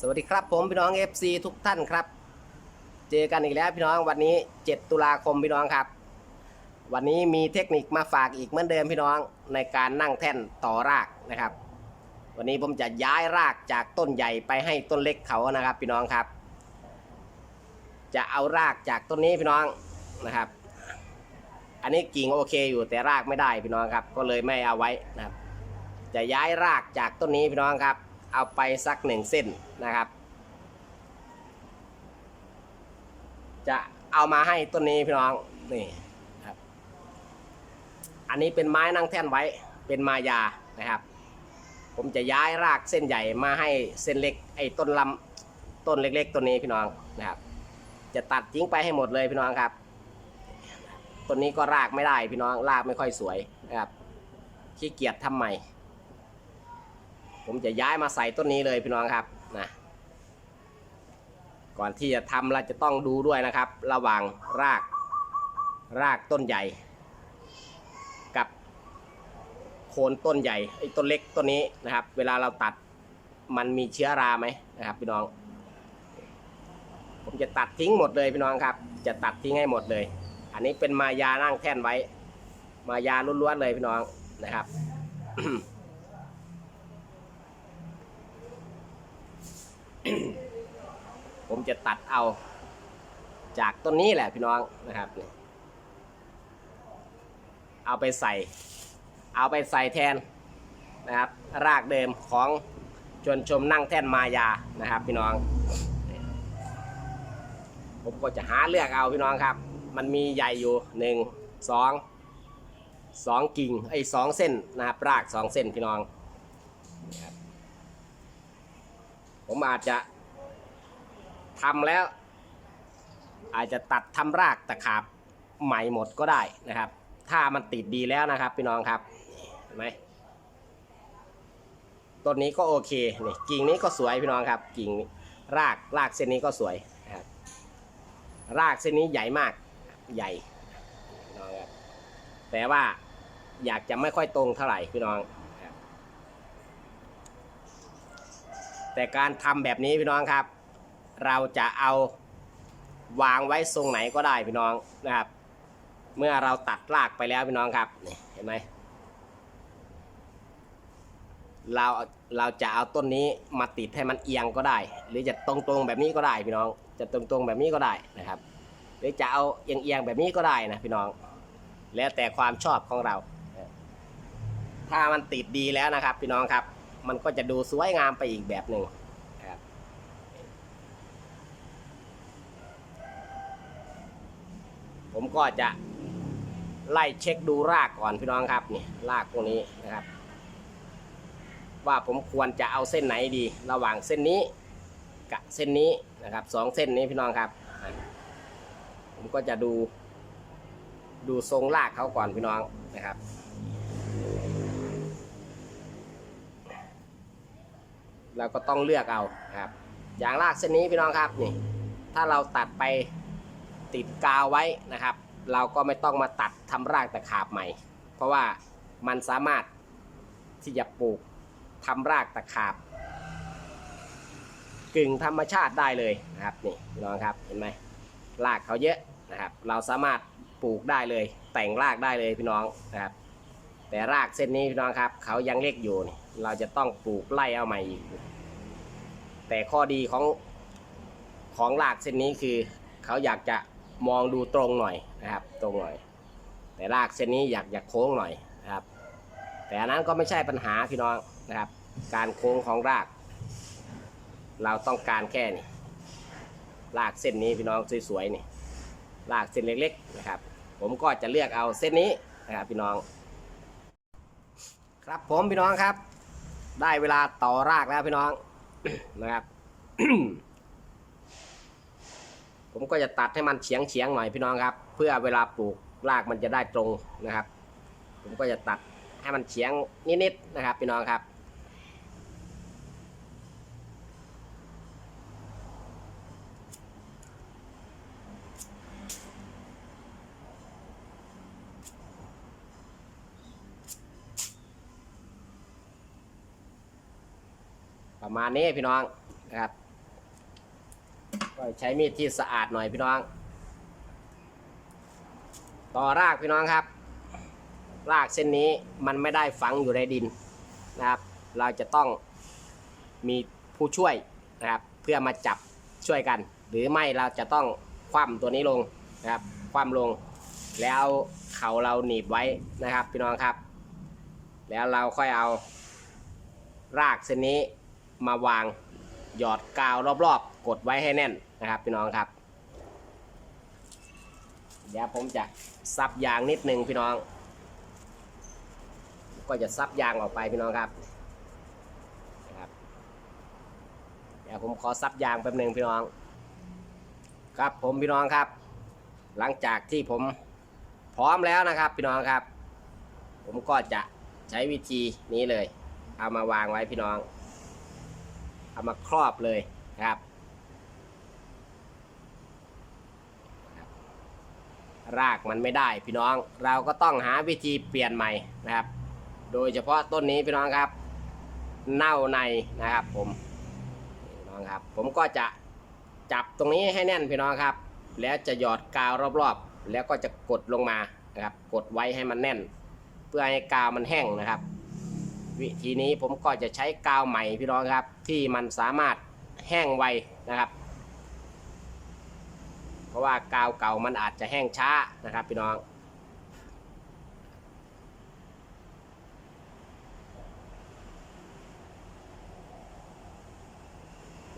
สวัสดีครับผมพี่น้อง FC ทุกท่านครับ เจอกันอีกแล้วพี่น้องวันนี้ 7 ตุลาคมพี่น้องครับ วันนี้มีเทคนิคมาฝากอีกเหมือนเดิมพี่น้องในการนั่งแท่นต่อรากนะครับ วันนี้ผมจะย้ายรากจากต้นใหญ่ไปให้ต้นเล็กเขานะครับ พี่น้องครับ จะเอารากจากต้นนี้พี่น้องนะครับ อันนี้กิ่งโอเคอยู่แต่รากไม่ได้พี่น้องครับ ก็เลยไม่เอาไว้นะครับ จะย้ายรากจากต้นนี้พี่น้องครับ เอาไปสักหนึ่งเส้นนะครับ จะเอามาให้ต้นนี้พี่น้องนี่ครับ อันนี้เป็นไม้นั่งแท่นไว้เป็นมายานะครับ ผมจะย้ายรากเส้นใหญ่มาให้เส้นเล็กไอ้ต้นลำต้นเล็ก ๆต้นนี้พี่น้องนะครับ จะตัดทิ้งไปให้หมดเลยพี่น้องครับต้นนี้ก็รากไม่ได้พี่น้องรากไม่ค่อยสวยนะครับขี้เกียจทำใหม่ ผมจะย้ายมาใส่ต้นนี้เลยพี่น้องครับนะก่อนที่จะทำเราจะต้องดูด้วยนะครับ ระหว่างรากรากต้นใหญ่ กับโคนต้นใหญ่ไอ้ต้นเล็กต้นนี้นะครับ เวลาเราตัดมันมีเชื้อราไหมนะครับ พี่น้อง ผมจะตัดทิ้งหมดเลยพี่น้องครับ จะตัดทิ้งให้หมดเลย อันนี้เป็นมายานั่งแท่นไว้ มายาล้วนๆเลยพี่น้องนะครับ ผมจะตัดเอา จากต้นนี้แหละพี่น้องนะครับนี่เอาไปใส่ เอาไปใส่แทนนะครับ รากเดิมของชวนชมนั่งแท่นมายานะครับ พี่น้อง ผมก็จะหาเลือกเอาพี่น้องครับ มันมีใหญ่อยู่หนึ่งสองสองกิ่งไอ้สองเส้นนะครับรากสองเส้นพี่น้อง ผมอาจจะ ทำแล้ว อาจจะตัดทำรากตะขาบใหม่หมดก็ได้นะครับ ถ้ามันติดดีแล้วนะครับพี่น้องครับเห็นไหมต้นนี้ก็โอเคนี่กิ่งนี้ก็สวยพี่น้องครับ กิ่งรากรากเส้นนี้ก็สวยนะครับรากเส้นนี้ใหญ่มากใหญ่พี่น้องครับแต่ว่าอยากจะไม่ค่อยตรงเท่าไหร่พี่น้องแต่การทำแบบนี้พี่น้องครับ เราจะเอาวางไว้ทรงไหนก็ได้พี่น้องนะครับ เมื่อเราตัดรากไปแล้วพี่น้องครับเห็นไหมเราเราจะเอาต้นนี้มาติดให้มันเอียงก็ได้ หรือจะตรงๆแบบนี้ก็ได้พี่น้อง จะตรงๆแบบนี้ก็ได้นะครับ หรือจะเอาเอียงๆแบบนี้ก็ได้นะพี่น้อง แล้วแต่ความชอบของเรา ถ้ามันติดดีแล้วนะครับ พี่น้องครับ มันก็จะดูสวยงามไปอีกแบบหนึ่งนะครับ ผมก็จะไล่เช็คดูรากก่อนพี่น้องครับนี่รากพวกนี้นะครับ ว่าผมควรจะเอาเส้นไหนดี ระหว่างเส้นนี้กับเส้นนี้นะครับสองเส้นนี้พี่น้องครับ ผมก็จะดูดูทรงรากเขาก่อนพี่น้องนะครับเราก็ต้องเลือกเอาครับ อย่างรากเส้นนี้พี่น้องครับนี่ ถ้าเราตัดไป ติดกาวไว้นะครับ เราก็ไม่ต้องมาตัดทำรากตะขาบใหม่ เพราะว่ามันสามารถที่จะปลูกทำรากตะขาบกึ่งธรรมชาติได้เลยนะครับนี่พี่น้องครับเห็นไหมรากเขาเยอะนะครับ เราสามารถปลูกได้เลย แต่งรากได้เลยพี่น้องนะครับ แต่รากเส้นนี้พี่น้องครับ เขายังเล็กอยู่นี่เราจะต้องปลูกไล่เอาใหม่อีก แต่ข้อดีของของรากเส้นนี้คือเขาอยากจะ มองดูตรงหน่อยนะครับ ตรงหน่อย แต่รากเส้นนี้อยากอยากโค้งหน่อยนะครับ แต่อันนั้นก็ไม่ใช่ปัญหาพี่น้องนะครับ การโค้งของราก เราต้องการแค่นี้รากเส้นนี้พี่น้องสวยๆนี่รากเส้นเล็กๆนะครับ ผมก็จะเลือกเอาเส้นนี้นะครับพี่น้อง ครับผมพี่น้องครับ ได้เวลาต่อรากแล้วพี่น้องนะครับ ผมก็จะตัดให้มันเฉียงเฉียงหน่อยพี่น้องครับ เพื่อเวลาปลูกรากมันจะได้ตรงนะครับ ผมก็จะตัดให้มันเฉียงนิดๆนะครับ พี่น้องครับประมาณนี้พี่น้องนะครับ ใช้มีดที่สะอาดหน่อยพี่น้อง ต่อรากพี่น้องครับ รากเส้นนี้มันไม่ได้ฝังอยู่ในดินนะครับ เราจะต้องมีผู้ช่วยนะครับ เพื่อมาจับช่วยกัน หรือไม่เราจะต้องคว่ำตัวนี้ลงนะครับ คว่ำลง แล้วเขาเราหนีบไว้นะครับพี่น้องครับ แล้วเราค่อยเอารากเส้นนี้มาวางหยอดกาวรอบๆ กดไว้ให้แน่น นะครับพี่น้องครับ เดี๋ยวผมจะซับยางนิดนึงพี่น้อง ก็จะซับยางออกไปพี่น้องครับนะครับเดี๋ยวผมขอซับยางแป๊บหนึงพี่น้อง ครับผมพี่น้องครับ หลังจากที่ผมพร้อมแล้วนะครับพี่น้องครับ ผมก็จะใช้วิธีนี้เลย เอามาวางไว้พี่น้อง เอามาครอบเลยนะครับ รากมันไม่ได้พี่น้อง เราก็ต้องหาวิธีเปลี่ยนใหม่นะครับ โดยเฉพาะต้นนี้พี่น้องครับ เน่าในนะครับ ผมพี่น้องครับ ผมก็จะจับตรงนี้ให้แน่นพี่น้องครับ แล้วจะหยอดกาวรอบๆ แล้วก็จะกดลงมานะครับ กดไว้ให้มันแน่น เพื่อให้กาวมันแห้งนะครับ วิธีนี้ผมก็จะใช้กาวใหม่พี่น้องครับ ที่มันสามารถแห้งไวนะครับ เพราะว่ากาวเก่ามันอาจจะแห้งช้านะครับพี่น้อง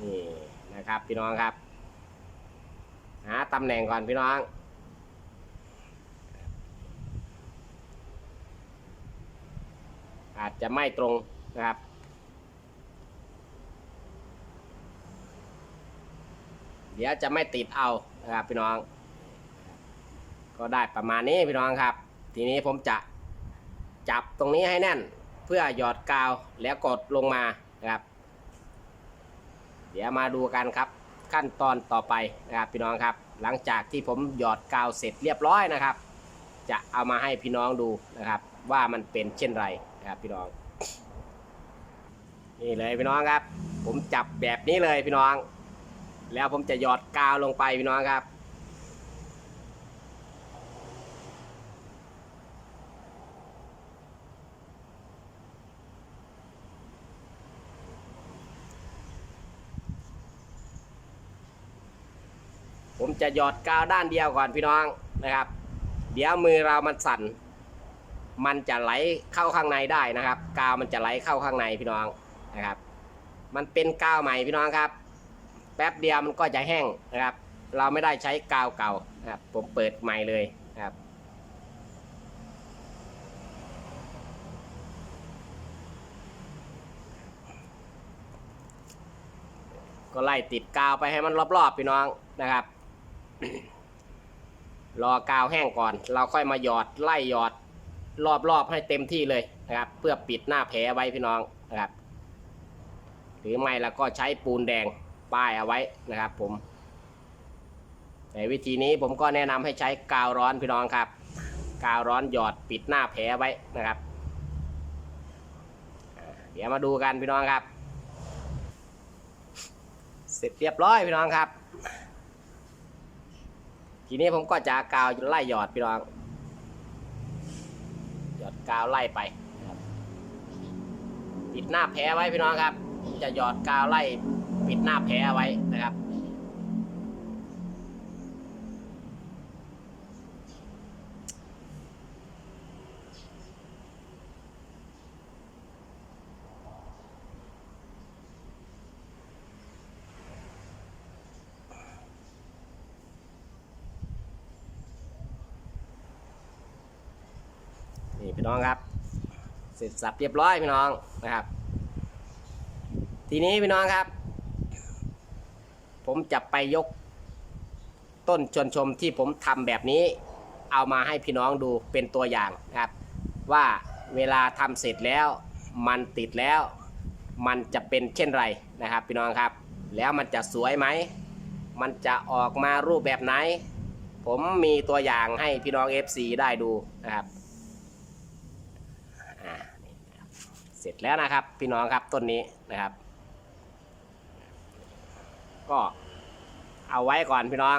นี่นะครับพี่น้องครับหาตำแหน่งก่อนพี่น้องอาจจะไม่ตรงนะครับ เดี๋ยวจะไม่ติดเอา นะครับพี่น้อง ก็ได้ประมาณนี้พี่น้องครับ ทีนี้ผมจะจับตรงนี้ให้แน่น เพื่อหยอดกาวแล้วกดลงมานะครับ เดี๋ยวมาดูกันครับ ขั้นตอนต่อไปนะครับพี่น้องครับ หลังจากที่ผมหยอดกาวเสร็จเรียบร้อยนะครับ จะเอามาให้พี่น้องดูนะครับ ว่ามันเป็นเช่นไรนะครับพี่น้อง นี่เลยพี่น้องครับ ผมจับแบบนี้เลยพี่น้อง แล้วผมจะหยอดกาวลงไปพี่น้องครับ ผมจะหยอดกาวด้านเดียวก่อนพี่น้องนะครับ เดี๋ยวมือเรามันสั่น มันจะไหลเข้าข้างในได้นะครับ กาวมันจะไหลเข้าข้างในพี่น้องนะครับ มันเป็นกาวใหม่พี่น้องครับ แป๊บเดียวมันก็จะแห้งนะครับ เราไม่ได้ใช้กาวเก่าครับผมเปิดใหม่เลยครับ ก็ไล่ติดกาวไปให้มันรอบๆพี่น้องนะครับ รอกาวแห้งก่อน เราค่อยมาหยอดไล่หยอดรอบๆให้เต็มที่เลยนะครับ เพื่อปิดหน้าแผลไว้พี่น้องนะครับหรือไม่เราก็ใช้ปูนแดง ป้ายเอาไว้นะครับ ผมแต่วิธีนี้ผมก็แนะนำให้ใช้กาวร้อนพี่น้องครับ กาวร้อนหยอดปิดหน้าแผลไว้นะครับ เดี๋ยวมาดูกันพี่น้องครับ เสร็จเรียบร้อยพี่น้องครับ ทีนี้ผมก็จะกาวไล่หยอดพี่น้อง หยอดกาวไล่ไปปิดหน้าแผลไว้พี่น้องครับ จะหยอดกาวไล่ ปิดหน้าแผลไว้นะครับ นี่พี่น้องครับเสร็จสับเรียบร้อยพี่น้องนะครับ ทีนี้พี่น้องครับ ผมจะไปยกต้นชวนชมที่ผมทำแบบนี้ เอามาให้พี่น้องดูเป็นตัวอย่างนะครับ ว่าเวลาทำเสร็จแล้ว มันติดแล้ว มันจะเป็นเช่นไรนะครับ พี่น้องครับ แล้วมันจะสวยไหม มันจะออกมารูปแบบไหน ผมมีตัวอย่างให้พี่น้อง FC ได้ดูนะครับอ่านี่นะครับเสร็จแล้วนะครับ พี่น้องครับต้นนี้นะครับ ก็เอาไว้ก่อนพี่น้อง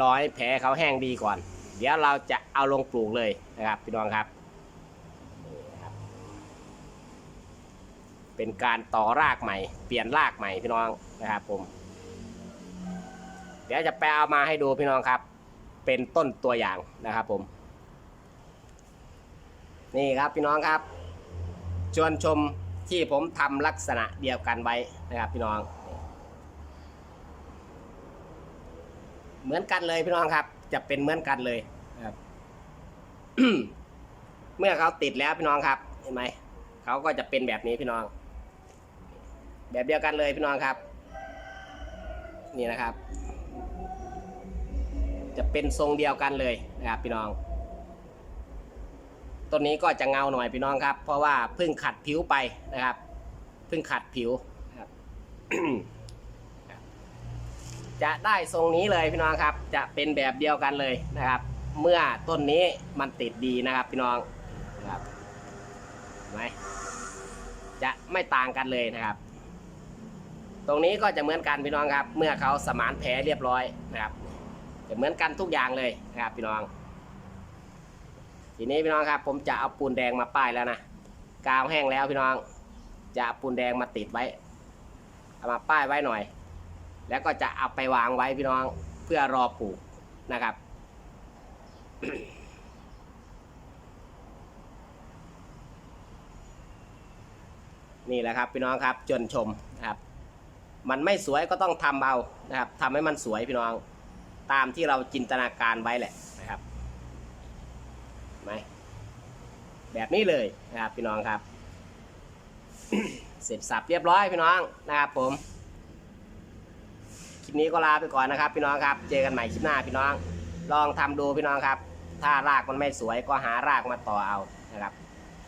รอให้แผลเขาแห้งดีก่อน เดี๋ยวเราจะเอาลงปลูกเลยนะครับพี่น้องครับนี่นะครับเป็นการต่อรากใหม่ เปลี่ยนรากใหม่พี่น้องนะครับผม เดี๋ยวจะไปเอามาให้ดูพี่น้องครับ เป็นต้นตัวอย่างนะครับผม นี่ครับพี่น้องครับ ชวนชมที่ผมทำลักษณะเดียวกันไว้นะครับพี่น้อง เหมือนกันเลยพี่น้องครับ จะเป็นเหมือนกันเลยครับ เมื่อเขาติดแล้วพี่น้องครับ เห็นไหมเขาก็จะเป็นแบบนี้พี่น้อง แบบเดียวกันเลยพี่น้องครับ นี่นะครับ จะเป็นทรงเดียวกันเลยนะครับ พี่น้องต้นนี้ก็จะเงาหน่อยพี่น้องครับ เพราะว่าเพิ่งขัดผิวไปนะครับ เพิ่งขัดผิวนะครับ จะได้ทรงนี้เลยพี่น้องครับ จะเป็นแบบเดียวกันเลยนะครับ เมื่อต้นนี้มันติดดีนะครับพี่น้องนะครับเห็นไหมจะไม่ต่างกันเลยนะครับ ตรงนี้ก็จะเหมือนกันพี่น้องครับ เมื่อเขาสมานแผลเรียบร้อยนะครับ จะเหมือนกันทุกอย่างเลยนะครับพี่น้อง ทีนี้พี่น้องครับ ผมจะเอาปูนแดงมาป้ายแล้วนะกาวแห้งแล้วพี่น้อง จะเอาปูนแดงมาติดไว้เอามาป้ายไว้หน่อย แล้วก็จะเอาไปวางไว้พี่น้องเพื่อรอปลูกนะครับ นี่แหละครับพี่น้องครับจนชมนะครับ มันไม่สวยก็ต้องทำเอานะครับทำให้มันสวยพี่น้องตามที่เราจินตนาการไว้แหละนะครับไหมแบบนี้เลยนะครับพี่น้องครับ เสร็จสับเรียบร้อยพี่น้องนะครับผม คลิปนี้ก็ลาไปก่อนนะครับ พี่น้องครับ เจอกันใหม่คลิปหน้าพี่น้อง ลองทำดูพี่น้องครับ ถ้ารากมันไม่สวยก็หารากมาต่อเอานะครับ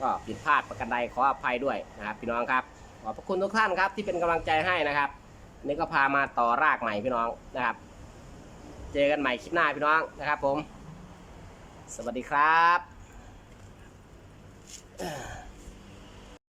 ก็ผิดพลาดประกันใดขออภัยด้วยนะครับ พี่น้องครับขอบพระคุณทุกท่านครับที่เป็นกำลังใจให้นะครับนี่ก็พามาต่อรากใหม่พี่น้องนะครับ เจอกันใหม่คลิปหน้าพี่น้องนะครับ ผม สวัสดีครับ